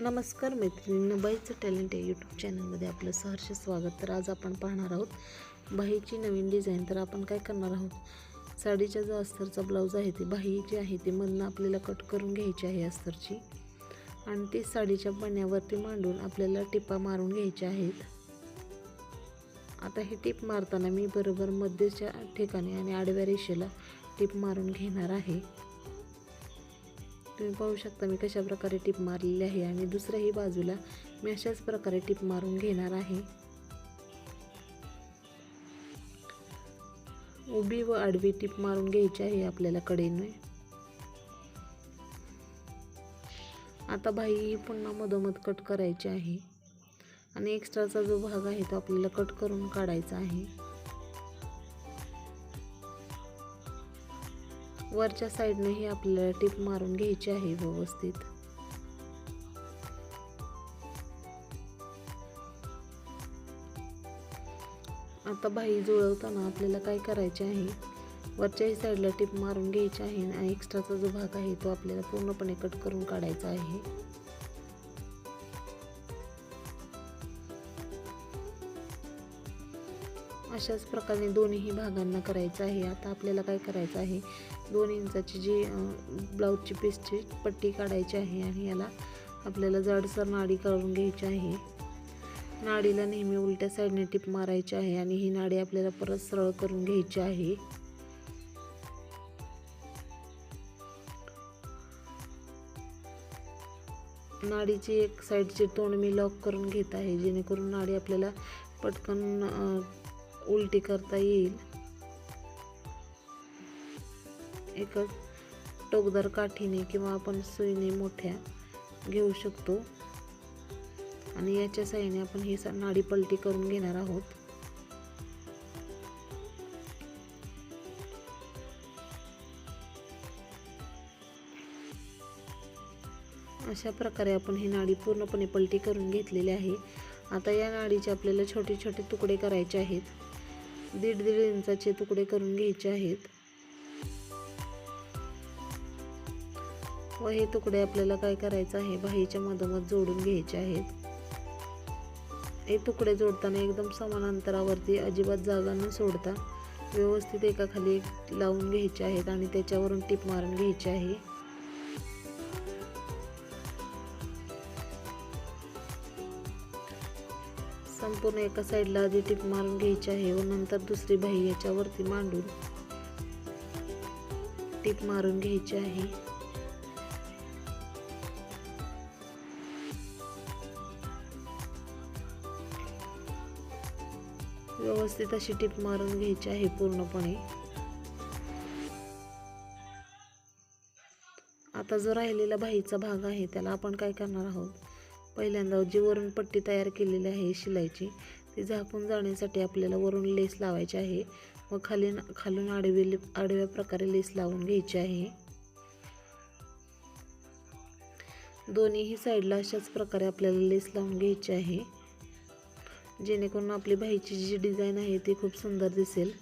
नमस्कार मैत्रिणी बाईचं टॅलेंट या यूट्यूब चॅनलमध्ये आपलं सहर्ष स्वागत. तर आज आपण पाहणार आहोत बाहीची नवीन डिझाईन तर आपण काय करणार आहोत? साडीच्या जो अस्तरचा ब्लाऊज आहे ती बाही जी आहे ती मधनं आपल्याला कट करून घ्यायची आहे अस्तरची. आणि ती साडीच्या पण्यावरती मांडून आपल्याला टिपा मारून घ्यायच्या आहेत. आता ही टिप मारताना मी बरोबर मध्यच्या ठिकाणी आणि आडव्या रेषेला टिप मारून घेणार आहे. तुम्ही पाहू शकता मी कशा प्रकारे टिप मारलेली आहे आणि दुसऱ्याही बाजूला मी अशाच प्रकारे टिप मारून घेणार आहे. उभी व आडवी टिप मारून घ्यायची आहे आपल्याला कडेने. आता बाही पुन्हा मधोमध कट करायची आहे. आणि एक्स्ट्राचा जो भाग आहे तो आपल्याला कट करून काढायचा आहे. वरच्या साईडनेही आपल्याला टिप मारून घ्यायची आहे व्यवस्थित. आता बाही जुळवताना आपल्याला काय करायचे आहे? वरच्याही साईडला टिप मारून घ्यायची आहे आणि एक्स्ट्राचा जो भाग आहे तो आपल्याला पूर्णपणे कट करून काढायचा आहे. अशाच प्रकारे दोन्हीही भागांना करायचं आहे. आता आपल्याला काय करायचं आहे? दोन इंचाची जी ब्लाऊजची पीसची पट्टी काढायची आहे आणि याला आपल्याला जाडसर नाडी काढून घ्यायची आहे. नाडीला नेहमी उलट्या साईडने टिप मारायची आहे आणि ही नाडी आपल्याला परत सरळ करून घ्यायची आहे. नाडीची एक साईडची तोंड मी लॉक करून घेत आहे जेणेकरून नाडी आपल्याला पटकन उलटी करता येईल. एक टोकदार काठीने किंवा आपण सुईने मोठ्या घेऊ शकतो. आणि याच्या साह्याने आपण ही नाडी पलटी करून घेणार आहोत. अशा प्रकारे आपण ही नाडी पूर्णपणे पलटी करून घेतलेली आहे. आता या नाडीचे आपल्याला छोटे छोटे तुकडे करायचे आहेत. दीड दीड इंचाचे तुकडे करून घ्यायचे आहेत. व हे तुकडे आपल्याला काय करायचं आहे? बाहीच्या मधोमध जोडून घ्यायचे आहेत. हे तुकडे जोडताना एकदम समान अंतरावरती अजिबात जागा न सोडता व्यवस्थित एकाखाली लावून घ्यायचे आहेत आणि त्याच्यावरून टीप मारून घ्यायची आहे. संपूर्ण एका साईडला आधी टिप मारून घ्यायची आहे व नंतर दुसरी बाही याच्यावरती मांडून टिप मारून घ्यायची आहे. व्यवस्थित अशी टिप मारून घ्यायची आहे पूर्णपणे. आता जो राहिलेला बाहीचा भाग आहे त्याला आपण काय करणार आहोत? पहिल्यांदा जी वरून पट्टी तयार केलेली आहे शिलाईची ती झाकून जाण्यासाठी आपल्याला वरून लेस लावायची आहे. व खाली खालून आडवी आडव्या प्रकारे लेस लावून घ्यायची आहे. दोन्हीही साईडला अशाच प्रकारे आपल्याला लेस लावून घ्यायची आहे. जेणेकरून आपली बाईची जी डिझाईन आहे ती खूप सुंदर दिसेल.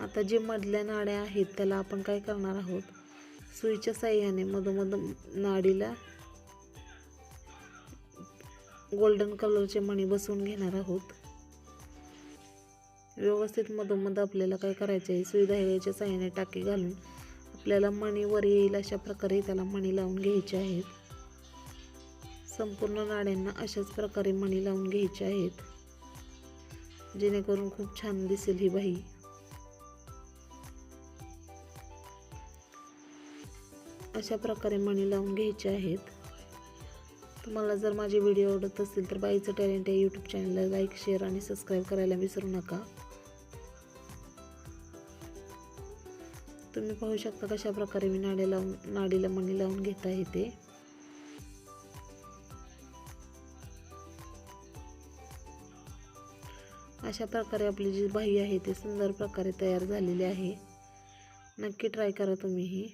आता जे मधल्या नाड्या आहेत त्याला आपण काय करणार आहोत? सुईच्या साह्याने मधोमध नाडीला गोल्डन कलरचे मणी बसवून घेणार आहोत. व्यवस्थित मधोमध आपल्याला काय करायचे आहे? सुई धाग्याच्या साह्याने टाके घालून आपल्याला मणी वर येईल अशा प्रकारे त्याला मणी लावून घ्यायचे आहेत. संपूर्ण नाड्यांना अशाच प्रकारे मणी लावून घ्यायचे आहेत. जेणेकरून खूप छान दिसेल ही बाई. अशा प्रकारे मणी लावून घ्यायचे आहेत. तुम्हाला जर माझे व्हिडिओ आवडत असतील तर बाईचं टॅलेंट या यूट्यूब चॅनलला लाईक शेअर आणि सबस्क्राईब करायला विसरू नका. तुम्ही पाहू शकता कशा प्रकारे मी नाडी लावून नाडीला मणी लावून घेत आहे ते. अशा प्रकारे आपली जी बाही आहे ती सुंदर प्रकारे तयार झालेली आहे. नक्की ट्राय करा तुम्ही ही.